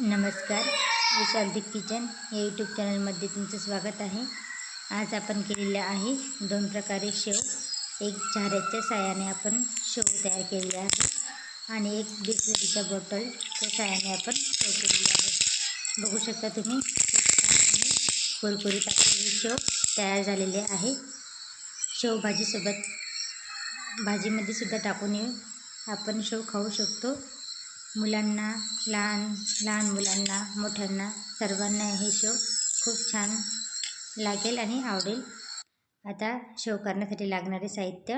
नमस्कार विशाल विशालदीप किचन या यूट्यूब चॅनलमध्ये तुमचं स्वागत आहे. आज आपण केलेले आहे दोन प्रकारे शेव. एक झाऱ्याच्या साह्याने आपण शेव तयार केलेले आहे आणि एक बिस्लरीच्या बॉटलच्या साह्याने आपण शेव केलेली आहे. बघू शकता तुम्ही कुरकुरी छान शेव तयार झालेले आहे. शेव भाजीसोबत भाजीमध्ये सुद्धा टाकून आपण शेव खाऊ शकतो. मुलांना लहान लहान मुलांना मोठ्यांना सर्वांना हे शेव खूप छान लागेल आणि आवडेल. आता शेव करण्यासाठी लागणारे साहित्य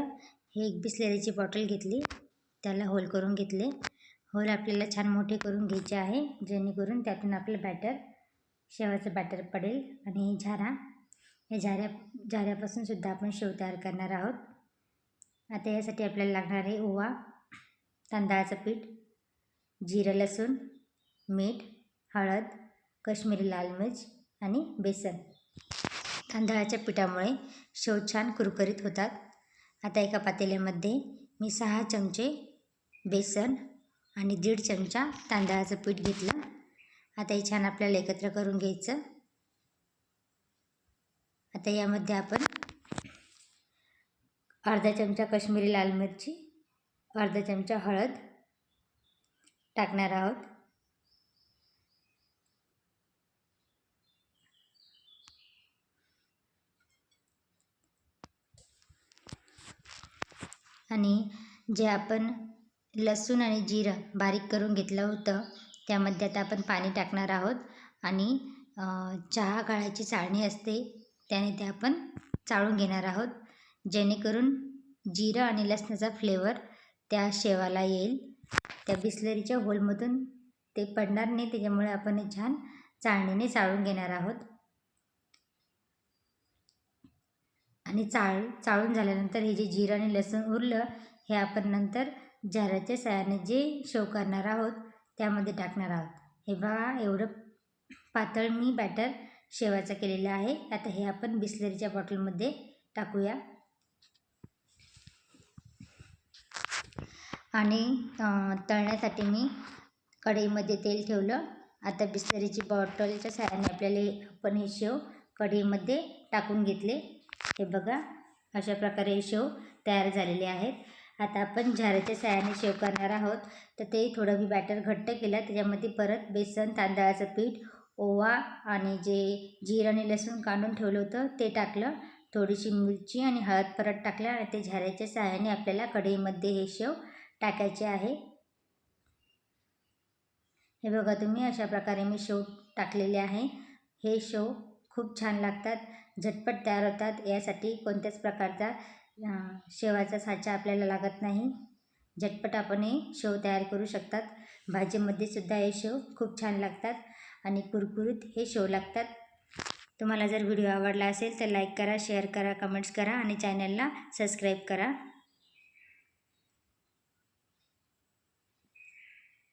हे एक बिसलेरीची बॉटल घेतली. त्याला होल करून घेतले. होल आपल्याला छान मोठे करून घ्यायचे आहे जेणेकरून त्यातून आपलं बॅटर शेवाचं बॅटर पडेल आणि झारा या झाऱ्या झाऱ्यापासून सुद्धा आपण शेव तयार करणार आहोत. आता यासाठी आपल्याला लागणार आहे ओवा तांदळाचं पीठ. जिरं लसूण मीठ हळद कश्मीरी लाल मिर्च आणि बेसन. तांदळाच्या पिठामुळे शेव छान कुरकुरीत होतात. आता एका पातेल्यामध्ये मी सहा चमचे बेसन आणि दीड चमचा तांदळाचं पीठ घेतलं. आता हे छान आपल्याला एकत्र करून घ्यायचं. आता यामध्ये आपण अर्धा चमचा कश्मीरी लाल मिरची अर्धा चमचा हळद टाकणार आहोत. आणि जे आपण लसूण आणि जिरं बारीक करून घेतलं होतं त्यामध्ये आता आपण पाणी टाकणार आहोत. आणि चहा गाळायची चाळणी असते त्याने ते आपण चाळून घेणार आहोत. जेणेकरून जिरं आणि लसणाचा फ्लेवर त्या शेवाला येईल. त्या बिस्लरीच्या होलमधून ते पडणार नाही त्याच्यामुळे आपण हे छान चाळणीने चाळून घेणार आहोत. आणि चाळ चाळून झाल्यानंतर हे जे जिरं आणि लसूण उरलं हे आपण नंतर जाराच्या सहाय्याने जे शेव करणार आहोत त्यामध्ये टाकणार आहोत. हे बघा एवढं पातळ मी बॅटर शेवाचं केलेलं आहे. आता हे आपण बिस्लरीच्या बॉटलमध्ये टाकूया. आणि तळण्यासाठी मी कढईमध्ये तेल ठेवलं. आता बिस्तरीची बॉटलच्या साह्याने आपल्याला आपण हे शेव कढईमध्ये टाकून घेतले. हे बघा अशा प्रकारे हे शेव तयार झालेले आहेत. आता आपण झाऱ्याच्या साह्याने शेव करणार आहोत. तर ते थोडं मी बॅटर घट्ट केलं. त्याच्यामध्ये परत बेसन तांदळाचं पीठ ओवा आणि जे जीर आणि लसूण काढून ठेवलं होतं ते टाकलं. थोडीशी मिरची आणि हळद परत टाकल्या आणि ते झाऱ्याच्या साह्याने आपल्याला कढईमध्ये हे शेव टाकायचे आहे. हे बघा तुम्ही अशा प्रकारे मी शेव टाकलेले आहे. हे शेव खूप छान लागतात झटपट तयार होतात. यासाठी कोणत्याच प्रकारचा शेवाचा साचा आपल्याला लागत नाही. झटपट आपण हे शेव तयार करू शकतात. भाजीमध्ये सुद्धा हे शेव खूप छान लागतात आणि कुरकुरीत हे शेव लागतात. तुम्हाला जर व्हिडिओ आवडला असेल तर लाईक करा शेअर करा कमेंट्स करा आणि चॅनलला सबस्क्राईब करा.